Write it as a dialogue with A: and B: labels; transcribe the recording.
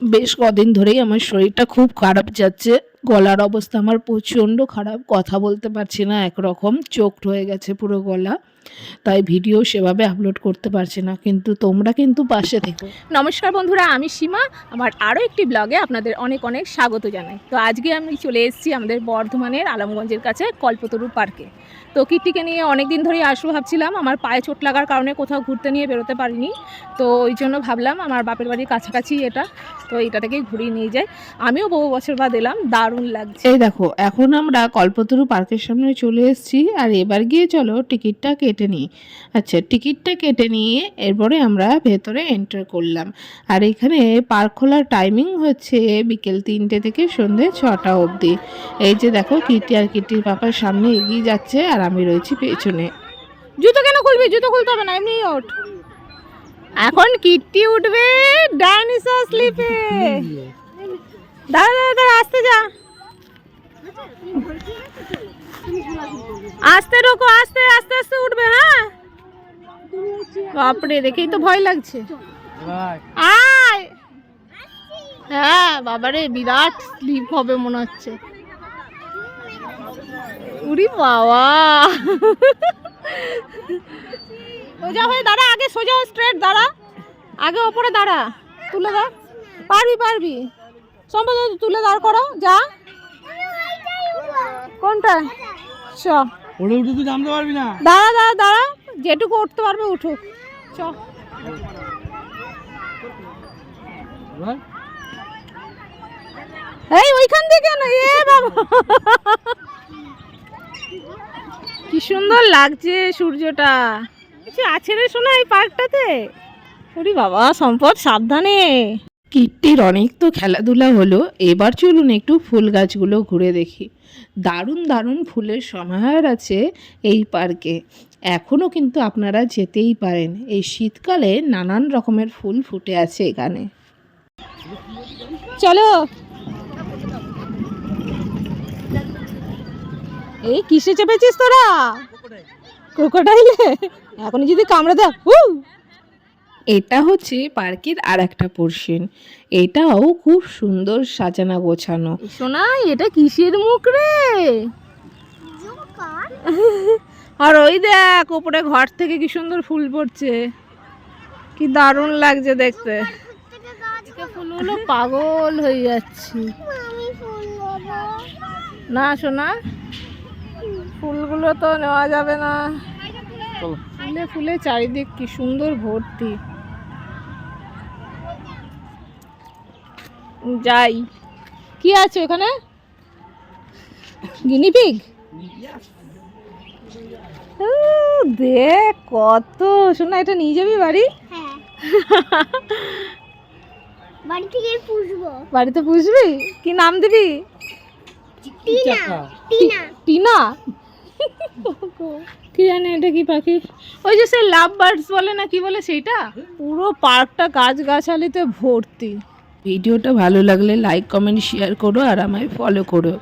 A: বেশ কদিন ধরেই আমার শরীরটা খুব খারাপ যাচ্ছে। গলার অবস্থা আমার প্রচণ্ড খারাপ, কথা বলতে পারছি না, একরকম চোখ হয়ে গেছে পুরো গলা। তাই ভিডিও সেভাবে আপলোড করতে পারছি না, কিন্তু তোমরা কিন্তু পাশে থেকো।
B: নমস্কার বন্ধুরা, আমি সীমা। আমার আরও একটি ব্লগে আপনাদের অনেক অনেক স্বাগত জানাই। তো আজকে আমি চলে এসেছি আমাদের বর্ধমানের আলমগঞ্জের কাছে কল্পতরু পার্কে। তো কিটটিকে নিয়ে অনেক দিন ধরেই আসব ভাবছিলাম, আমার পায়ে চোট লাগার কারণে কোথাও ঘুরতে নিয়ে বেরোতে পারিনি। তো ওই জন্য ভাবলাম, আমার বাপের বাড়ির কাছাকাছি এটা, তো এটা থেকেই ঘুরিয়ে নিয়ে যাই। আমিও বহু বছর বাদ এলাম, দারুণ লাগছে।
A: এই দেখো এখন আমরা কল্পতরু পার্কের সামনে চলে এসেছি আর এবার গিয়ে চলো টিকিটটা কেটে নিই। আচ্ছা টিকিটটা কেটে নিয়ে এরপরে আমরা ভেতরে এন্টার করলাম। আর এখানে পার্ক খোলার টাইমিং হচ্ছে বিকেল তিনটে থেকে সন্ধে ছটা অবধি। এই যে দেখো কিটি আর কিটির পাপার সামনে এগিয়ে যাচ্ছে আর আমি রয়েছি পেছনে।
B: জুতো কেন খুলবি? জুতো খুলতে হবে না এমনি ওঠ। এখন কিটটি উঠবে ডাইনোসর স্লিপে। দাঁড়া দাঁড়া দাঁড়া, আসতে যা। আস্তে রোকো, আস্তে আস্তে আস্তে উঠবে হ্যাঁ? বাপরে, দেখেই তো ভয় লাগছে। আয়! হ্যাঁ বাবারে, বিরাট স্লিপ হবে মনে হচ্ছে। উরি বাবা! সোজা হয়ে দাঁড়া, আগে সোজা স্ট্রেট দাঁড়া। আগে ওপরে দাঁড়া, তুলে দাও। পারবি পারবি। সম্ভব তুলে দাঁড় করো যা। কোনটা? চ।
C: ওরে উঠে তুই নামতে পারবি না।
B: দাঁড়া দাঁড়া দাঁড়া। যেটুকু উঠতে পারবে উঠুক। চ। এই ওইখান থেকে না এ বাবা। কি সুন্দর লাগছে সূর্যটা। কিছু আছে রে শোনা এই পার্কটাতে? ওরে বাবা সম্পদ সাবধানে।
A: কিট্টির অনেক তো খেলাধুলা হলো এবার চলুন একটু ফুল গাছগুলো ঘুরে দেখি। দারুণ দারুণ ফুলের সমাহার আছে এই পার্কে। এখনও কিন্তু আপনারা যেতেই পারেন। এই শীতকালে নানান রকমের ফুল ফুটে আছে এখানে।
B: চলো। এই কিসে চেপেছিস তোরা? ক্রোকোডাইলে এখন যদি কামড়ে হু
A: এটা হচ্ছে পার্কের আর একটা পোর্শন এটাও খুব সুন্দর সাজানো গোছানো।
B: সোনা এটা কিসের মুখ রে? আর ওই দেখ ওপরে ঘর থেকে কি সুন্দর ফুল পড়ছে। কি দারুণ লাগছে দেখতে। ফুলগুলো পাগল হয়ে যাচ্ছি। না সোনা ফুলগুলো তো নেওয়া যাবে না। ফুলে ফুলে চারিদিক কি সুন্দর ভর্তি। যাই। কি আছে ওখানে? গিনিপিগ দেখ কত। শোনা এটা নিয়ে যাবি বাড়ি?
D: বাড়ি থেকে পুষবো।
B: বাড়িতে পুষবি? কি নাম দিবি?
D: টিনা। টিনা।
B: টিনা। কি জানি এটা কি পাখি? ওই যে সে লাভ বার্ডস বলে না কি বলে সেইটা? পুরো পার্কটা গাছ গাছালিতে ভর্তি।
A: ভিডিওটা ভালো লাগলে লাইক কমেন্ট শেয়ার করো আর আমায় ফলো করো।